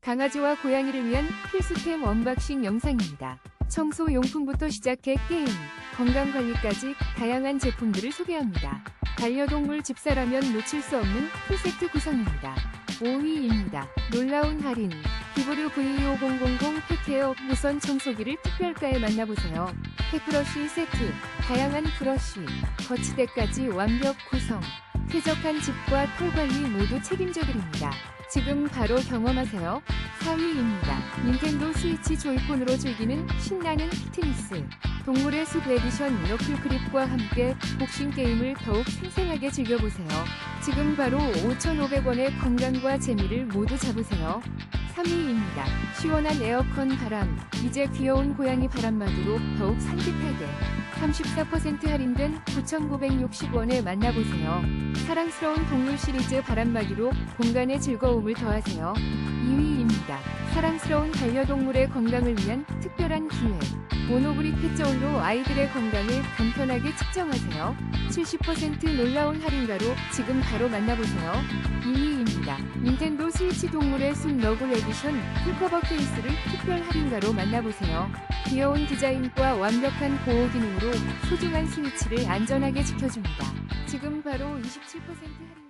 강아지와 고양이를 위한 필수템 언박싱 영상입니다. 청소 용품부터 시작해 게임, 건강관리까지 다양한 제품들을 소개합니다. 반려동물 집사라면 놓칠 수 없는 풀세트 구성입니다. 5위입니다. 놀라운 할인. 비브류 V5000 팩헤어 무선 청소기를 특별가에 만나보세요. 팩브러쉬 세트, 다양한 브러쉬, 거치대까지 완벽 구성. 쾌적한 집과 털 관리 모두 책임져 드립니다. 지금 바로 경험하세요. 4위입니다. 닌텐도 스위치 조이콘으로 즐기는 신나는 피트니스. 동물의 숲 에디션 너클 크립과 함께 복싱 게임을 더욱 생생하게 즐겨보세요. 지금 바로 5,500원의 건강과 재미를 모두 잡으세요. 3위입니다. 시원한 에어컨 바람. 이제 귀여운 고양이 바람막이로 더욱 산뜻하게. 34% 할인된 9,960원에 만나보세요. 사랑스러운 동물 시리즈 바람막이로 공간의 즐거움을 더하세요. 2위입니다. 사랑 스러운 반려동물의 건강을 위한 특별한 기회. 모노브리 펫저울로 아이들의 건강을 간편하게 측정하세요. 70% 놀라운 할인가로 지금 바로 만나보세요. 2위입니다. 닌텐도 스위치 동물의 숲 너굴 에디션 풀커버 케이스를 특별 할인가로 만나보세요. 귀여운 디자인과 완벽한 보호 기능으로 소중한 스위치를 안전하게 지켜줍니다. 지금 바로 27% 할인